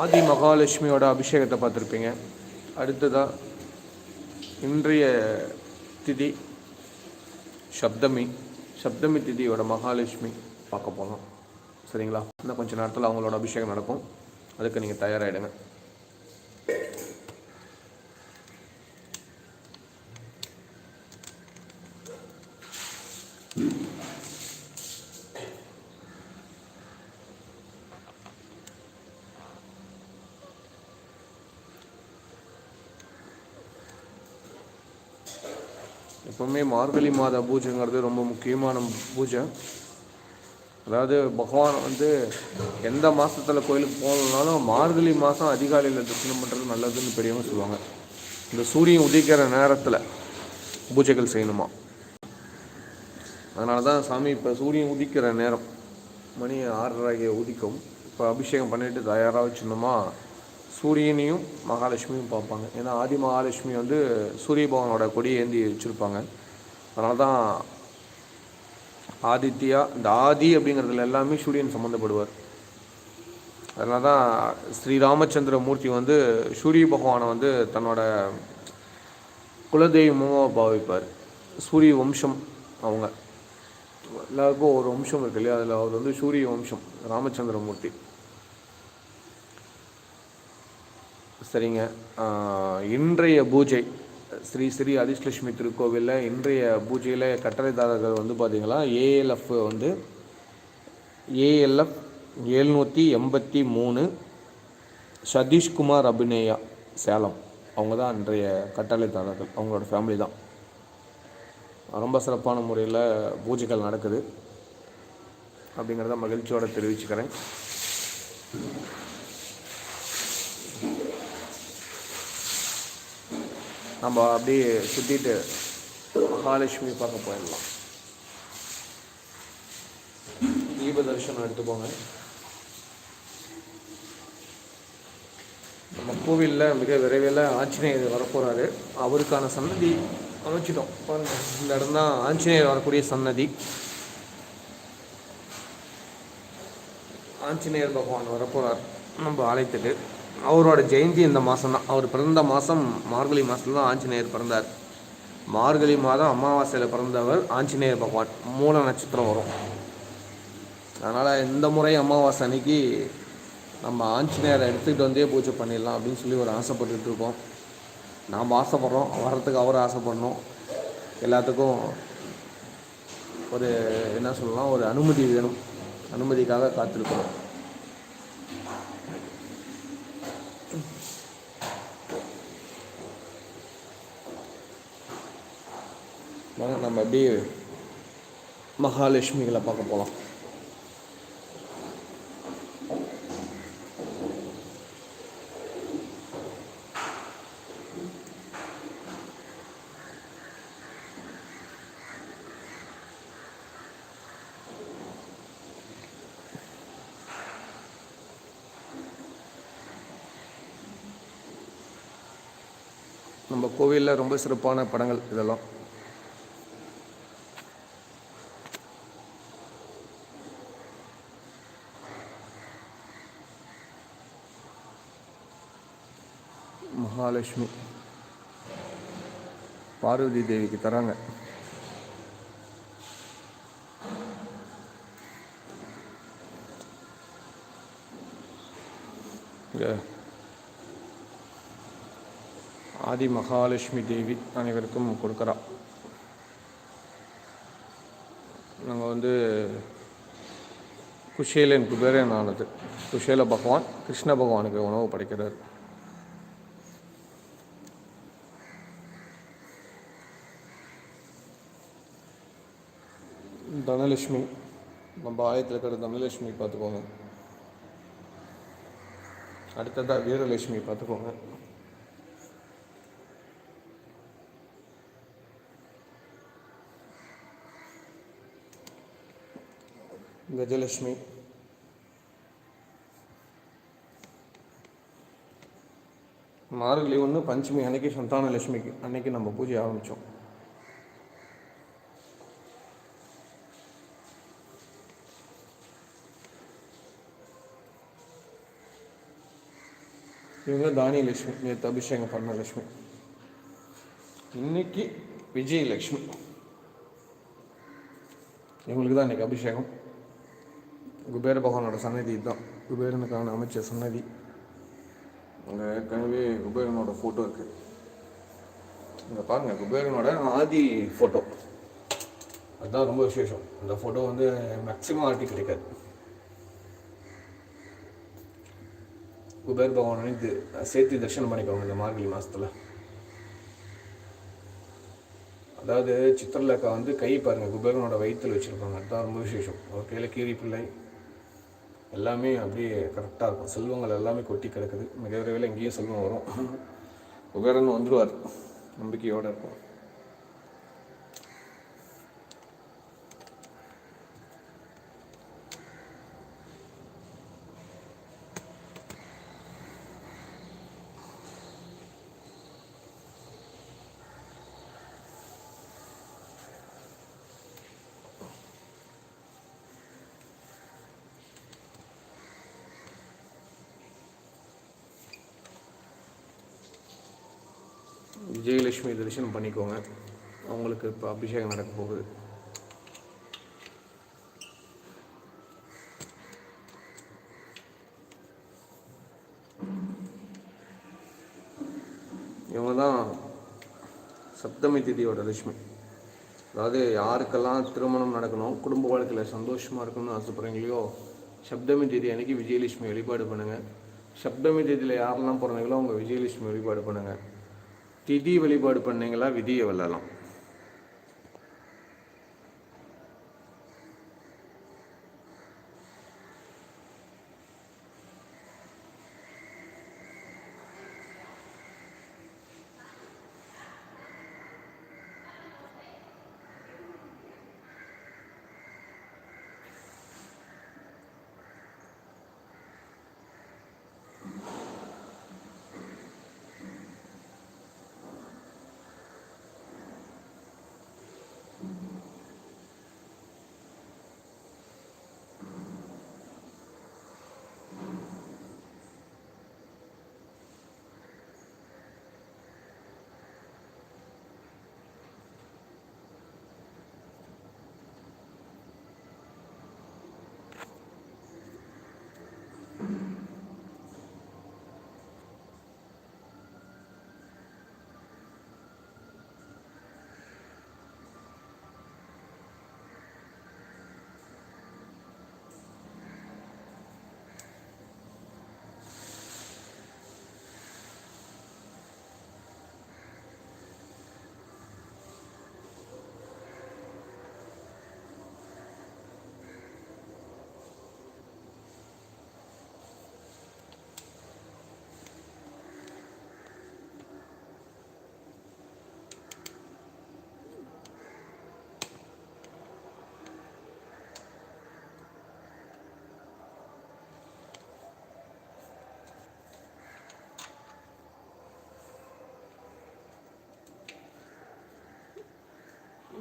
ஆதி மகாலட்சுமியோட அபிஷேகத்தை பார்த்துருப்பீங்க. அடுத்ததாக இன்றைய திதி சப்தமி சப்தமி திதியோட மகாலட்சுமி பார்க்க போகலாம் சரிங்களா? இன்னும் கொஞ்சம் நேரத்தில் அவங்களோட அபிஷேகம் நடக்கும். அதுக்கு நீங்கள் தயாராகிடுங்க எப்பவுமே மார்கழி மாத பூஜைங்கிறது ரொம்ப முக்கியமான பூஜை. அதாவது பகவான் வந்து எந்த மாதத்தில் கோயிலுக்கு போகணுன்னாலும் மார்கழி மாதம் அதிகாலையில் தரிசனம் பண்ணுறது நல்லதுன்னு பெரியவங்க சொல்லுவாங்க. இந்த சூரியன் உதிக்கிற நேரத்தில் பூஜைகள் செய்யணுமா? அதனால தான் சாமி இப்போ சூரியன் உதிக்கிற நேரம். மணி ஆறரை உதிக்கும். இப்போ அபிஷேகம் பண்ணிட்டு தயாராக வச்சுருந்தோமா சூரியனையும் மகாலட்சுமியும் பார்ப்பாங்க. ஏன்னா ஆதி மகாலட்சுமி வந்து சூரிய பகவானோட கொடி ஏந்தி வச்சுருப்பாங்க. அதனால தான் ஆதித்யா இந்த ஆதி அப்படிங்கிறதுல எல்லாமே சூரியன் சம்மந்தப்படுவார் அதனால தான் ஸ்ரீ ராமச்சந்திர மூர்த்தி வந்து சூரிய பகவானை வந்து தன்னோட குலதெய்வமாக பாவிப்பார். சூரிய வம்சம் அவங்க. எல்லாருக்கும் ஒரு வம்சம் இருக்கு இல்லையா? அதில் அவர் வந்து சூரிய வம்சம் ராமச்சந்திரமூர்த்தி சரிங்க. இன்றைய பூஜை. ஸ்ரீ ஸ்ரீ அதிர்ஷ்லட்சுமி திருக்கோவிலில் இன்றைய பூஜையில் கட்டளைதாரர்கள் வந்து பார்த்திங்கன்னா ஏஎல்எஃப் வந்து ஏஎல்எஃப் எழுநூற்றி எண்பத்தி மூணு சதீஷ்குமார் அபிநயா சேலம். அவங்க தான் இன்றைய கட்டளைதாரர்கள். அவங்களோட ஃபேமிலி தான். ரொம்ப சிறப்பான முறையில் பூஜைகள் நடக்குது. அப்படிங்கிறத மகிழ்ச்சியோடு தெரிவிச்சுக்கிறேன். நம்ம அப்படியே சுற்றிட்டு மகாலட்சுமி பார்க்க போயிடலாம். தீப தரிசனம் எடுத்துக்கோங்க. நம்ம கோவிலில் மிக விரைவில் ஆஞ்சநேயர் வரப்போகிறாரு அவருக்கான சன்னதி அமைச்சிட்டோம். இந்த இடம் தான் ஆஞ்சநேயர் வரக்கூடிய சன்னதி. ஆஞ்சநேயர் பகவான் வரப்போகிறார் நம்ம ஆலயத்துக்கு. அவரோட ஜெயந்தி இந்த மாதம் தான் அவர் பிறந்த மாதம் மார்கழி மாதத்தில் தான் ஆஞ்சநேயர் பிறந்தார். மார்கழி மாதம் அமாவாசையில் பிறந்தவர் ஆஞ்சநேயர் பகவான். மூல நட்சத்திரம் வரும். அதனால் இந்த முறை அமாவாசை அன்னைக்கு நம்ம ஆஞ்சநேயரை எடுத்துக்கிட்டு வந்தே பூஜை பண்ணிடலாம் அப்படின்னு சொல்லி ஒரு ஆசைப்பட்டுட்டு இருக்கோம். நாம் ஆசைப்படுறோம். வர்றதுக்கு அவர் ஆசைப்படணும். எல்லாத்துக்கும் ஒரு என்ன சொல்லலாம் ஒரு அனுமதி வேணும். அனுமதிக்காக காத்திருக்கிறோம். வாங்க நம்ம அப்படியே மகாலட்சுமிகளை பார்க்க போகலாம் நம்ம கோவிலில் ரொம்ப சிறப்பான படங்கள் இதெல்லாம். மகாலட்சுமி. பார்வதி தேவிக்கு தராங்க. ஆதி மகாலட்சுமி தேவி அனைவருக்கும் கொடுக்குறா. நாங்கள் வந்து குஷேலன் குபேரன் ஆனது குஷேல பகவான் கிருஷ்ண பகவானுக்கு உணவு படைக்கிறார். தனலட்சுமி. நம்ம ஆயத்தில் இருக்கிற தனலட்சுமி பார்த்துக்கோங்க. அடுத்ததாக வீரலட்சுமி பார்த்துக்கோங்க. கஜலட்சுமி. மார்கழி ஒன்று பஞ்சமி அன்னைக்கு சந்தான லட்சுமிக்கு அன்னைக்கு நம்ம பூஜை ஆரம்பித்தோம் இவங்க தானியலட்சுமி நேற்று அபிஷேகம் பண்ண லட்சுமி. இன்னைக்கு விஜயலட்சுமி. இவங்களுக்கு தான் இன்னைக்கு அபிஷேகம். குபேர பகவானோட சன்னதி இதுதான். குபேரனுக்கான அமைச்ச சன்னதி. அங்கே ஏற்கனவே குபேரனோட ஃபோட்டோ இருக்கு. இங்கே பாருங்க குபேரனோட ஆதி ஃபோட்டோ அதுதான் ரொம்ப விசேஷம். அந்த ஃபோட்டோ வந்து மேக்ஸிமம் ஆர்ட்டி கிடைக்காது. குபேர் பகவான் இது சேர்த்து தரிசனம் பண்ணிக்கோங்க இந்த மார்கழி மாதத்தில் அதாவது சித்திரலேக்கா வந்து கை பாருங்கள் குபேரனோட வயிற்றில் வச்சிருப்பாங்க. அதுதான் ரொம்ப விசேஷம். அவர் கையில் கீரி பிள்ளை. எல்லாமே அப்படியே கரெக்டாக இருக்கும். செல்வங்கள் எல்லாமே கொட்டி கிடக்குது. மிக விரைவில் எங்கேயும் செல்வம் வரும். குபேரன் வந்துடுவார் நம்பிக்கையோடு இருக்கும் விஜயலட்சுமி தரிசனம் பண்ணிக்கோங்க. அவங்களுக்கு இப்போ அபிஷேகம் நடக்க போகுது. இவங்க தான் சப்தமி திதியோட லட்சுமி. அதாவது யாருக்கெல்லாம் திருமணம் நடக்கணும் குடும்ப வாழ்க்கையில் சந்தோஷமாக இருக்கணும்னு ஆசைப்படுறீங்களோ சப்தமி தேதி அன்னைக்கு விஜயலட்சுமி வழிபாடு பண்ணுங்கள் சப்தமி தேதியில் யாரெல்லாம் பிறந்தீங்களோ அவங்க விஜயலட்சுமி வழிபாடு பண்ணுங்கள் திதி வழிபாடு பண்ணீங்களா? விதியை வெல்லலாம்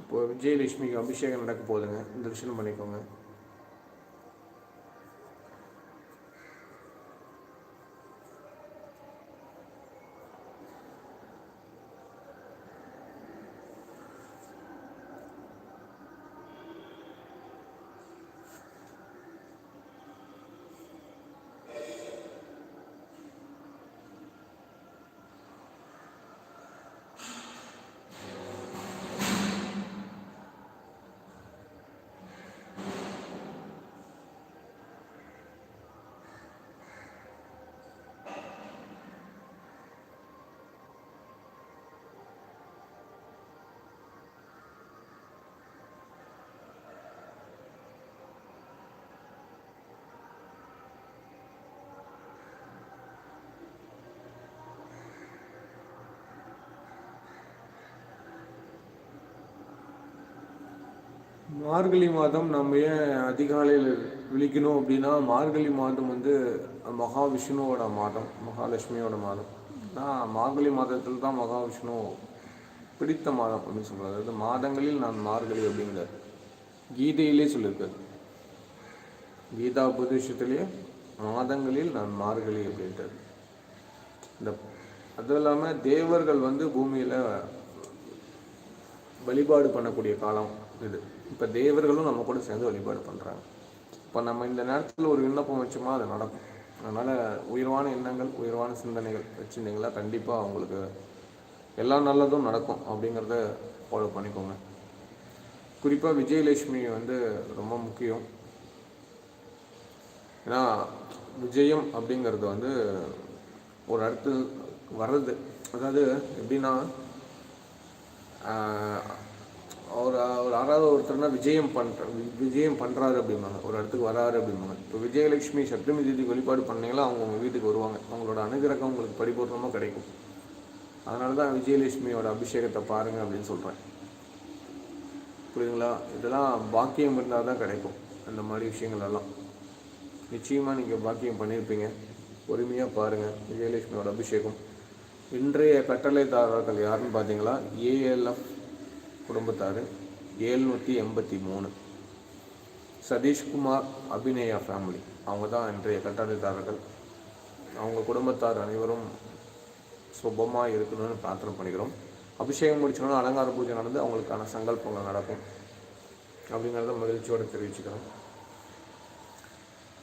இப்போ விஜயலட்சுமிக்கு அபிஷேகம் நடக்க போகுதுங்க. தரிசனம் பண்ணிக்கோங்க. மார்கழி மாதம் நம்ம ஏன் அதிகாலையில் விழிக்கணும் அப்படின்னா மார்கழி மாதம் வந்து மகாவிஷ்ணுவோட மாதம் மகாலட்சுமியோட மாதம். நான் மார்கழி மாதத்தில் தான் மகாவிஷ்ணு பிடித்த மாதம் அப்படின்னு சொல்கிறார் அதாவது மாதங்களில் நான் மார்கழி அப்படிங்கிறார் கீதையிலே சொல்லியிருக்காரு. கீதா உபதேசத்திலேயே மாதங்களில் நான் மார்கழி அப்படின்றது இந்த அதுவும் இல்லாமல் தேவர்கள் வந்து பூமியில் வழிபாடு பண்ணக்கூடிய காலம் இது. இப்போ தேவர்களும் நம்ம கூட சேர்ந்து வழிபாடு பண்ணுறாங்க இப்போ நம்ம இந்த நேரத்தில் ஒரு விண்ணப்பம் வச்சோமா அது நடக்கும். அதனால் உயர்வான எண்ணங்கள் உயர்வான சிந்தனைகள் வச்சுருந்தீங்களா? கண்டிப்பாக அவங்களுக்கு எல்லா நல்லதும் நடக்கும் அப்படிங்கிறத ஃபாலோ பண்ணிக்கோங்க. குறிப்பாக விஜயலட்சுமி வந்து ரொம்ப முக்கியம். ஏன்னா விஜயம் அப்படிங்கிறது வந்து ஒரு அடுத்து வர்றது. அதாவது எப்படின்னா யாராவது ஒருத்தர்னா விஜயம் பண்ணுற விஜயம் பண்ணுறாரு அப்படிம்பாங்க. ஒரு இடத்துக்கு வராரு அப்படிம்பாங்க. இப்போ விஜயலட்சுமி சப்தமி தேதி வழிபாடு பண்ணீங்களா அவங்க உங்கள் வீட்டுக்கு வருவாங்க. அவங்களோட அனுகிரகம் உங்களுக்கு பரிபூர்ணமாக கிடைக்கும். அதனால தான் விஜயலட்சுமியோட அபிஷேகத்தை பாருங்கள் அப்படின்னு சொல்கிறேன் புரியுதுங்களா? இதெல்லாம் பாக்கியம் இருந்தால் தான் கிடைக்கும். அந்த மாதிரி விஷயங்கள் எல்லாம். நிச்சயமாக நீங்கள் பாக்கியம் பண்ணியிருப்பீங்க. பொறுமையாக பாருங்கள் விஜயலட்சுமியோட அபிஷேகம். இன்றைய கட்டளைதாரர்கள் யாருன்னு பார்த்தீங்களா ஏஎல்எஃப் குடும்பத்தார். ஏழ்நூற்றி எண்பத்தி மூணு. சதீஷ்குமார் அபிநயா ஃபேமிலி அவங்க தான் இன்றைய கட்டளைதாரர்கள் அவங்க குடும்பத்தார் அனைவரும் சுபமாக இருக்கணும்னு பிரார்த்தனை பண்ணிக்கிறோம். அபிஷேகம் முடிச்சோன்னா அலங்கார பூஜை நடந்து அவங்களுக்கான சங்கல்பங்கள் நடக்கும். அப்படிங்கிறத மகிழ்ச்சியோடு தெரிவிச்சுக்கிறோம்.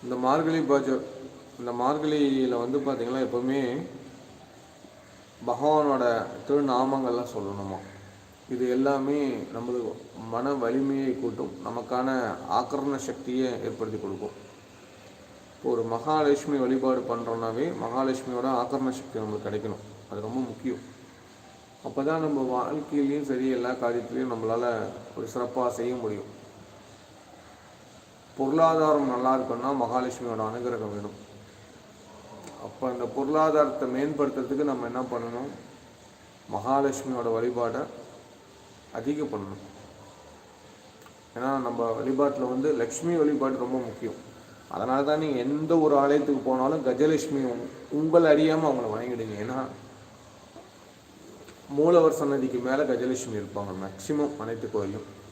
இந்த மார்கழி பூஜை இந்த மார்கழியில் வந்து பார்த்திங்கன்னா எப்போவுமே பகவானோட திருநாமங்கள்லாம் சொல்லணுமா? இது எல்லாமே நமது மன வலிமையை கூட்டும். நமக்கான ஆக்கரண சக்தியை ஏற்படுத்தி கொடுக்கும். இப்போ ஒரு மகாலட்சுமி வழிபாடு பண்ணுறோன்னாவே மகாலட்சுமியோட ஆக்கரண சக்தி நம்மளுக்கு கிடைக்கணும். அது ரொம்ப முக்கியம். அப்போ தான் நம்ம வாழ்க்கையிலையும் சரி எல்லா காரியத்துலேயும் நம்மளால் ஒரு சிறப்பாக செய்ய முடியும். பொருளாதாரம் நல்லா இருக்குன்னா மகாலட்சுமியோட அனுகிரகம் வேணும். அப்போ அந்த பொருளாதாரத்தை மேம்படுத்துறதுக்கு நம்ம என்ன பண்ணணும்? மகாலட்சுமியோட வழிபாடை அதிகம் பண்ணணும் ஏன்னா நம்ம வழிபாட்டில் வந்து லக்ஷ்மி வழிபாடு ரொம்ப முக்கியம். அதனால தான் நீங்கள் எந்த ஒரு ஆலயத்துக்கு போனாலும் கஜலட்சுமி உங்- உங்களை அறியாமல் அவங்கள வணங்கிடுங்க. ஏன்னா மூலவர் சன்னதிக்கு மேலே கஜலட்சுமி இருப்பாங்க. மேக்சிமம் அனைத்து கோயிலும்.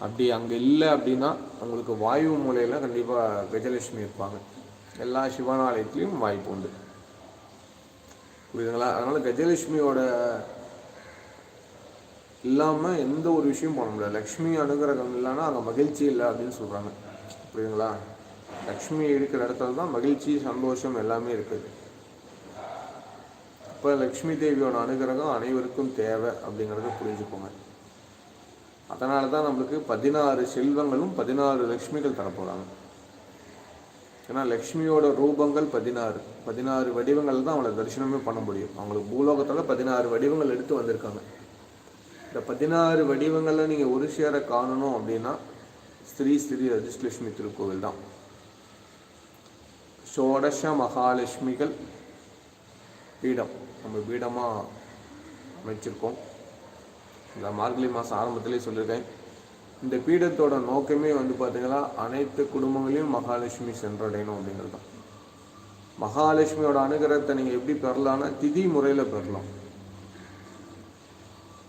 அப்படி அங்கே இல்லை அப்படின்னா உங்களுக்கு வாயு மூலையில் கண்டிப்பாக கஜலட்சுமி இருப்பாங்க. எல்லா சிவாலயத்துலேயும் வாய்ப்பு உண்டு. புரியுதுங்களா? அதனால் கஜலட்சுமியோட இல்லாமல் எந்த ஒரு விஷயம் பண்ண முடியாது. லக்ஷ்மி அனுகிரகம் இல்லைன்னா அங்கே மகிழ்ச்சி இல்லை அப்படின்னு சொல்கிறாங்க புரியுங்களா லக்ஷ்மி இருக்கிற இடத்துல தான் மகிழ்ச்சி சந்தோஷம் எல்லாமே இருக்குது. இப்போ லக்ஷ்மி தேவியோட அனுகிரகம் அனைவருக்கும் தேவை அப்படிங்கிறத புரிஞ்சுக்கோங்க. அதனால தான் நம்மளுக்கு பதினாறு செல்வங்களும் பதினாறு லக்ஷ்மிகள் தரப்போகிறாங்க ஏன்னா லக்ஷ்மியோட ரூபங்கள் பதினாறு. பதினாறு வடிவங்கள் தான் அவங்கள தரிசனமே பண்ண முடியும். அவங்களுக்கு பூலோகத்தில் பதினாறு வடிவங்கள் எடுத்து வந்திருக்காங்க. இந்த பதினாறு வடிவங்களில் நீங்கள் ஒரு சேர காணணும் அப்படின்னா ஸ்ரீ ஸ்ரீ ரஜிஸ்லட்சுமி திருக்கோவில் தான். ஷோடஷ மகாலட்சுமிகள் பீடம். நம்ம பீடமாக அமைச்சிருக்கோம். இந்த மார்கழி மாதம் ஆரம்பத்திலே சொல்லியிருக்கேன். இந்த பீடத்தோட நோக்கமே வந்து பார்த்தீங்கன்னா அனைத்து குடும்பங்களையும் மகாலட்சுமி சென்றடையணும் அப்படிங்கிறது தான். மகாலட்சுமியோட அனுகிரகத்தை நீங்கள் எப்படி பெறலாம்னா திதி முறையில் பெறலாம்.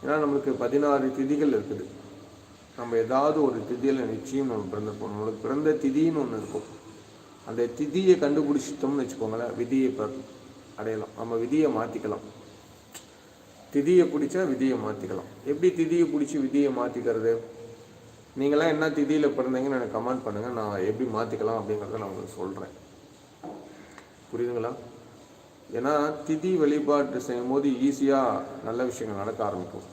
ஏன்னா நம்மளுக்கு பதினாறு திதிகள் இருக்குது. நம்ம ஏதாவது ஒரு திதியில் நிச்சயம் நம்ம பிறந்திருப்போம் நம்மளுக்கு பிறந்த திதின்னு ஒன்று இருக்கும். அந்த திதியை கண்டுபிடிச்சிட்டோம்னு வச்சுக்கோங்களேன் விதியை அடையலாம். நம்ம விதியை மாற்றிக்கலாம் திதியை பிடிச்சா விதியை மாற்றிக்கலாம் எப்படி திதியை பிடிச்சி விதியை மாற்றிக்கிறது நீங்களாம் என்ன திதியில் பிறந்தீங்கன்னு எனக்கு கமெண்ட் பண்ணுங்கள் நான் எப்படி மாற்றிக்கலாம் அப்படிங்கிறத நான் உங்களுக்கு சொல்கிறேன் புரியுதுங்களா? ஏன்னா திதி வழிபாட்டு செய்யும் போது ஈஸியாக நல்ல விஷயங்கள் நடக்க ஆரம்பிக்கும்.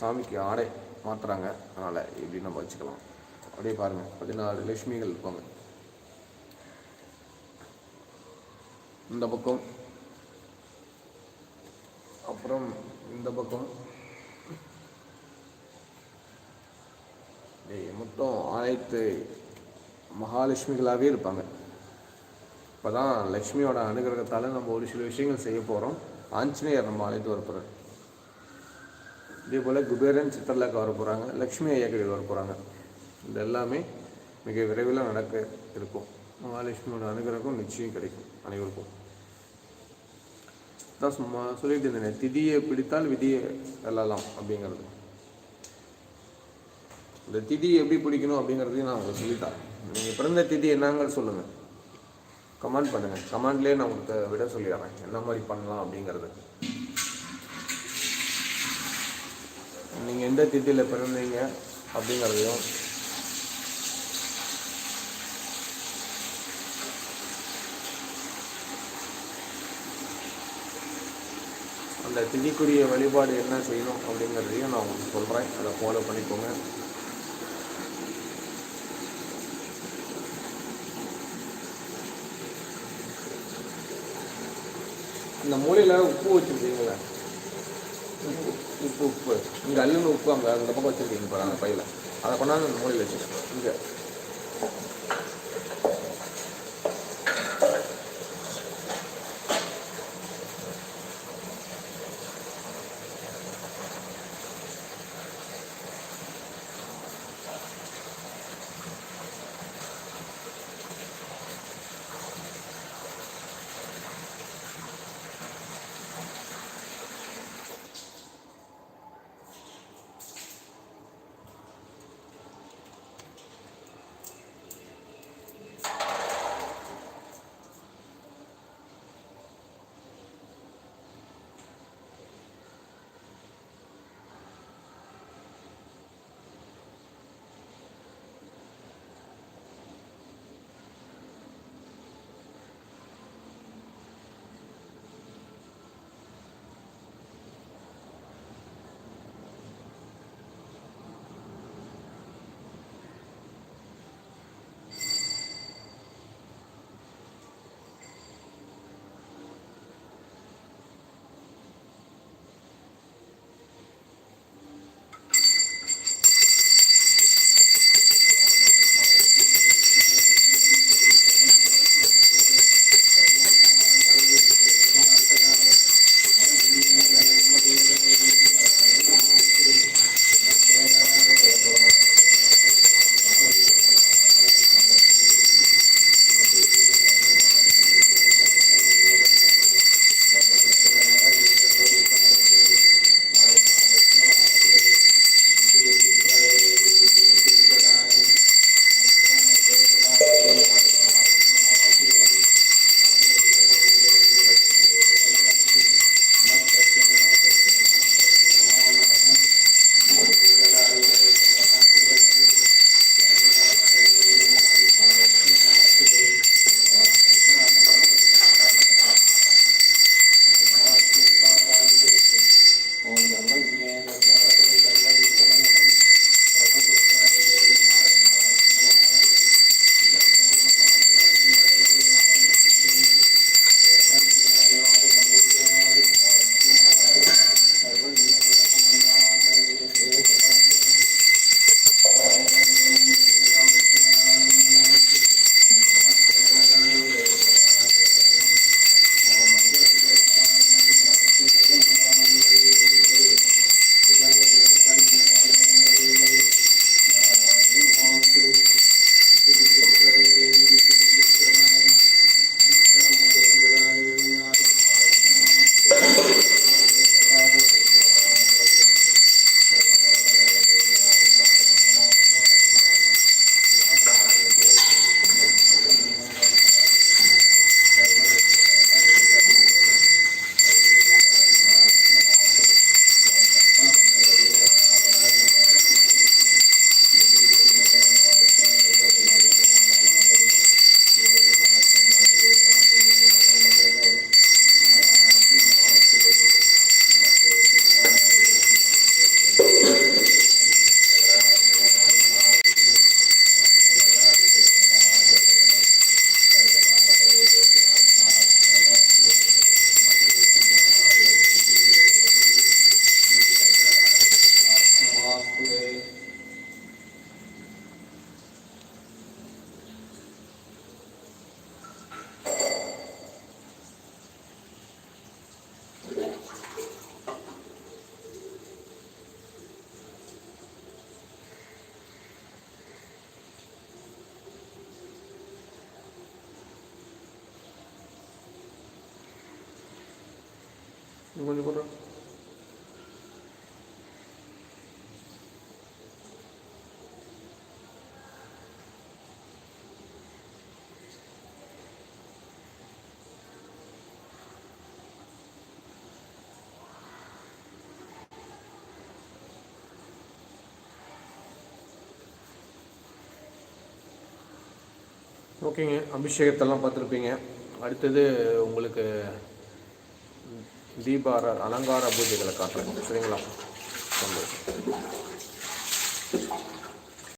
சாமிக்கு ஆடை மாற்றுறாங்க அதனால் இப்படி நம்ம வச்சுக்கலாம். அப்படியே பாருங்கள் பதினாறு லட்சுமிகள் இருப்பாங்க. இந்த பக்கம். அப்புறம் இந்த பக்கம். டேய், மொத்தம் அனைத்து மகாலட்சுமிகளாகவே இருப்பாங்க. இப்போ தான் லக்ஷ்மியோட அனுகிரகத்தால் நம்ம ஒரு சில விஷயங்கள் செய்ய போகிறோம் ஆஞ்சநேயர் நம்ம அழைத்து வர இதே போல் குபேரன் சித்தர்லாக்கு வர போகிறாங்க லக்ஷ்மி ஐயக்கடியில் வர போகிறாங்க இது எல்லாமே மிக விரைவில் நடக்க இருக்கும். மகாலட்சுமியோட அனுகிரகம் நிச்சயம் கிடைக்கும் அனைவருக்கும். தான் சும்மா சொல்லிட்டு இருந்தேன் திதியை பிடித்தால் விதியை வெல்லலாம் அப்படிங்கிறது. இந்த திதி எப்படி பிடிக்கணும் அப்படிங்கிறதையும் நான் உங்களுக்கு சொல்லித்தரேன். நீங்கள் பிறந்த திதி என்னங்க சொல்லுங்கள் கமெண்ட் பண்ணுங்கள் கமெண்ட்லேயே நான் உங்களுக்கு விட சொல்லிடுறேன். என்ன மாதிரி பண்ணலாம் அப்படிங்கிறது நீங்கள் எந்த திட்டியில் பிறந்தீங்க அப்படிங்கிறதையும் அந்த திதிக்குரிய வழிபாடு என்ன செய்யணும் அப்படிங்கிறதையும் நான் உங்களுக்கு சொல்கிறேன் அதை ஃபாலோ பண்ணிக்கோங்க. இந்த மூலையில் உப்பு வச்சுருக்கீங்களே? உப்பு உப்பு. இங்கே அல்லுன்னு உப்பு அங்கே அந்த பக்கம் வச்சுருக்கீங்க பாரு அந்த பையில். அதை கொண்டாந்து அந்த மூலையில் வச்சுருக்கோம் இங்கே. கொஞ்சம் போடுறேன் ஓகேங்க அபிஷேகத்தெல்லாம் பார்த்துருப்பீங்க. அடுத்தது உங்களுக்கு தீபார அலங்கார பூஜைகளை காட்டுறேன் சரிங்களா? சந்தோஷம்